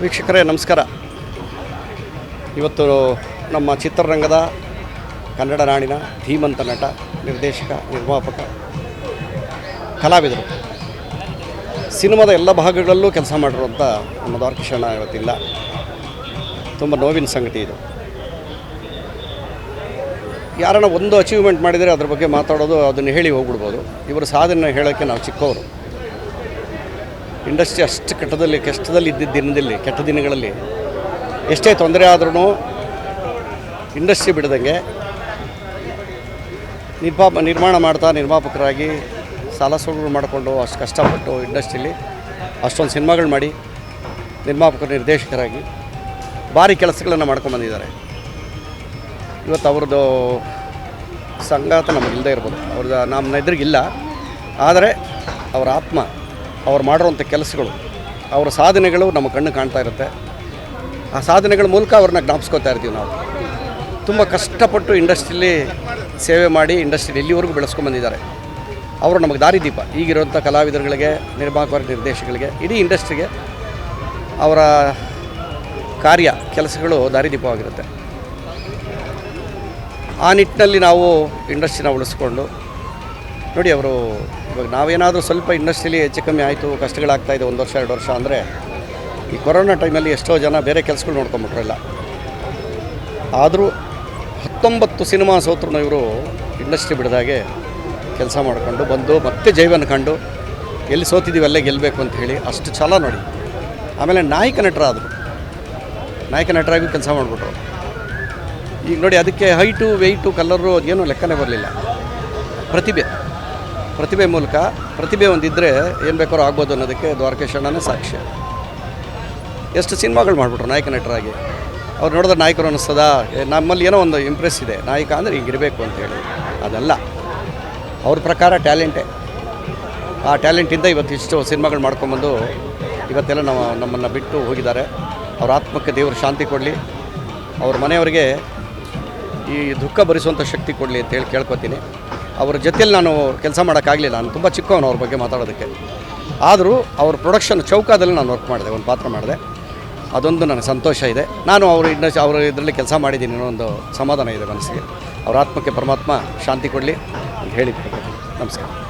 ವೀಕ್ಷಕರೇ, ನಮಸ್ಕಾರ. ಇವತ್ತು ನಮ್ಮ ಚಿತ್ರರಂಗದ ಕನ್ನಡ ನಾಡಿನ ಧೀಮಂತ ನಟ, ನಿರ್ದೇಶಕ, ನಿರ್ಮಾಪಕ, ಕಲಾವಿದರು. ಸಿನಿಮಾದ ಎಲ್ಲ ಭಾಗಗಳಲ್ಲೂ ಕೆಲಸ ಮಾಡಿರುವಂಥ ನಮ್ಮ ದ್ವಾರಕಿಶಣ ಇವತ್ತಿಲ್ಲ. ತುಂಬ ನೋವಿನ ಸಂಗತಿ ಇದು. ಯಾರನ್ನ ಒಂದು ಅಚೀವ್ಮೆಂಟ್ ಮಾಡಿದರೆ ಅದ್ರ ಬಗ್ಗೆ ಮಾತಾಡೋದು ಅದನ್ನು ಹೇಳಿ ಹೋಗ್ಬಿಡ್ಬೋದು. ಇವರು ಸಾಧನೆ ಹೇಳೋಕ್ಕೆ ನಾವು ಚಿಕ್ಕವರು. ಇಂಡಸ್ಟ್ರಿ ಅಷ್ಟು ಕೆಟ್ಟದಲ್ಲಿ, ಕಷ್ಟದಲ್ಲಿ ಇದ್ದಿದ್ದ ದಿನದಲ್ಲಿ, ಕೆಟ್ಟ ದಿನಗಳಲ್ಲಿ ಎಷ್ಟೇ ತೊಂದರೆ ಆದ್ರೂ ಇಂಡಸ್ಟ್ರಿ ಬಿಡದಂಗೆ ನಿರ್ಮಾಪ ನಿರ್ಮಾಣ ಮಾಡ್ತಾ ನಿರ್ಮಾಪಕರಾಗಿ ಸಾಲ ಸೋಲು ಮಾಡಿಕೊಂಡು ಅಷ್ಟು ಕಷ್ಟಪಟ್ಟು ಇಂಡಸ್ಟ್ರಿಲಿ ಅಷ್ಟೊಂದು ಸಿನಿಮಾಗಳು ಮಾಡಿ ನಿರ್ಮಾಪಕರು ನಿರ್ದೇಶಕರಾಗಿ ಭಾರಿ ಕೆಲಸಗಳನ್ನು ಮಾಡ್ಕೊಂಬಂದಿದ್ದಾರೆ ಇವತ್ತು ಅವ್ರದ್ದು ಸಂಗಾತ ನಮಗಿಲ್ಲದೆ ಇರ್ಬೋದು. ಅವ್ರದ್ದು ನಮ್ಮ ಎದುರಿಗಿಲ್ಲ ಆದರೆ ಅವರ ಆತ್ಮ ಅವ್ರು ಮಾಡಿರೋಂಥ ಕೆಲಸಗಳು, ಅವರ ಸಾಧನೆಗಳು ನಮ್ಮ ಕಣ್ಣು ಕಾಣ್ತಾ ಇರುತ್ತೆ. ಆ ಸಾಧನೆಗಳ ಮೂಲಕ ಅವ್ರನ್ನ ಜ್ಞಾಪಿಸ್ಕೋತಾ ಇರ್ತೀವಿ ನಾವು. ತುಂಬ ಕಷ್ಟಪಟ್ಟು ಇಂಡಸ್ಟ್ರಿಲಿ ಸೇವೆ ಮಾಡಿ ಇಂಡಸ್ಟ್ರಿ ಎಲ್ಲಿವರೆಗೂ ಬೆಳೆಸ್ಕೊಂಬಂದಿದ್ದಾರೆ ಅವರು ನಮಗೆ ದಾರಿದೀಪ ಈಗಿರುವಂಥ ಕಲಾವಿದರುಗಳಿಗೆ ನಿರ್ಮಾಪಕರ ನಿರ್ದೇಶಕರಿಗೆ, ಇಡೀ ಇಂಡಸ್ಟ್ರಿಗೆ ಅವರ ಕಾರ್ಯ, ಕೆಲಸಗಳು ದಾರಿದೀಪವಾಗಿರುತ್ತೆ ಆ ನಿಟ್ಟಿನಲ್ಲಿ ನಾವು ಇಂಡಸ್ಟ್ರಿನ ಉಳಿಸ್ಕೊಂಡು ನೋಡಿ ಅವರು, ಇವಾಗ ನಾವೇನಾದರೂ ಸ್ವಲ್ಪ ಇಂಡಸ್ಟ್ರಿಲಿ ಹೆಚ್ಚು ಕಮ್ಮಿ ಆಯಿತು, ಕಷ್ಟಗಳಾಗ್ತಾ ಇದೆ, ಒಂದು ವರ್ಷ, ಎರಡು ವರ್ಷ ಅಂದರೆ, ಈ ಕೊರೋನಾ ಟೈಮಲ್ಲಿ ಎಷ್ಟೋ ಜನ ಬೇರೆ ಕೆಲಸಗಳು ನೋಡ್ಕೊಂಬಿಟ್ರಲ್ಲ. ಆದರೂ ಹತ್ತೊಂಬತ್ತು ಸಿನಿಮಾ ಸೋತ್ರನ ಇವರು ಇಂಡಸ್ಟ್ರಿ ಬಿಡಿದಾಗೆ ಕೆಲಸ ಮಾಡಿಕೊಂಡು ಬಂದು, ಮತ್ತೆ ಜೈವನ ಕಂಡು, ಎಲ್ಲಿ ಸೋತಿದ್ದೀವಿ ಅಲ್ಲೇ ಗೆಲ್ಲಬೇಕು ಅಂತ ಹೇಳಿ ಅಷ್ಟು ಛಲ ನೋಡಿ. ಆಮೇಲೆ ನಾಯಕ ನಟರಾದರು. ನಾಯಕ ನಟರಾಗಿ ಕೆಲಸ ಮಾಡಿಬಿಟ್ರು. ಈಗ ನೋಡಿ, ಅದಕ್ಕೆ ಹೈಟು, ವೆಯ್ಟು, ಕಲರು ಅದೇನು ಲೆಕ್ಕನೇ ಬರಲಿಲ್ಲ. ಪ್ರತಿಭೆ. ಪ್ರತಿಭೆ ಮೂಲಕ ಪ್ರತಿಭೆ ಒಂದಿದ್ದರೆ ಏನು ಬೇಕಾದ್ರೂ ಆಗ್ಬೋದು ಅನ್ನೋದಕ್ಕೆ ದ್ವಾರಕೇಶಣ್ಣನೇ ಸಾಕ್ಷ್ಯ ಎಷ್ಟು ಸಿನಿಮಾಗಳು ಮಾಡಿಬಿಟ್ರು ನಾಯಕ ನಟರಾಗಿ. ಅವ್ರು ನೋಡಿದ್ರೆ ನಾಯಕರು ಅನ್ನಿಸ್ತದ? ನಮ್ಮಲ್ಲಿ ಏನೋ ಒಂದು ಇಂಪ್ರೆಸ್ ಇದೆ. ನಾಯಕ ಅಂದರೆ ಹಿಂಗಿರಬೇಕು ಅಂತೇಳಿ ಅದಲ್ಲ. ಅವ್ರ ಪ್ರಕಾರ ಟ್ಯಾಲೆಂಟೇ. ಆ ಟ್ಯಾಲೆಂಟಿಂದ ಇವತ್ತು ಇಷ್ಟು ಸಿನಿಮಾಗಳು ಮಾಡ್ಕೊಂಬಂದು ಇವತ್ತೆಲ್ಲ ನಾವು ನಮ್ಮನ್ನು ಬಿಟ್ಟು ಹೋಗಿದ್ದಾರೆ. ಅವ್ರ ಆತ್ಮಕ್ಕೆ ದೇವರು ಶಾಂತಿ ಕೊಡಲಿ. ಅವ್ರ ಮನೆಯವರಿಗೆ ಈ ದುಃಖ ಭರಿಸುವಂಥ ಶಕ್ತಿ ಕೊಡಲಿ ಅಂತೇಳಿ ಕೇಳ್ಕೊತೀನಿ. ಅವ್ರ ಜೊತೆಯಲ್ಲಿ ನಾನು ಕೆಲಸ ಮಾಡೋಕ್ಕಾಗಲಿಲ್ಲ. ನಾನು ತುಂಬ ಚಿಕ್ಕವನು ಅವ್ರ ಬಗ್ಗೆ ಮಾತಾಡೋದಕ್ಕೆ. ಆದರೂ ಅವ್ರ ಪ್ರೊಡಕ್ಷನ್ ಚೌಕದಲ್ಲಿ ನಾನು ವರ್ಕ್ ಮಾಡಿದೆ, ಒಂದು ಪಾತ್ರ ಮಾಡಿದೆ. ಅದೊಂದು ನನಗೆ ಸಂತೋಷ ಇದೆ. ನಾನು ಅವರು ಇಂಡಸ್ ಅವರು ಇದರಲ್ಲಿ ಕೆಲಸ ಮಾಡಿದ್ದೀನಿ ಅನ್ನೋ ಒಂದು ಸಮಾಧಾನ ಇದೆ ಮನಸ್ಸಿಗೆ. ಅವರ ಆತ್ಮಕ್ಕೆ ಪರಮಾತ್ಮ ಶಾಂತಿ ಕೊಡಲಿ ಅಂತ ಹೇಳಿ ನಮಸ್ಕಾರ.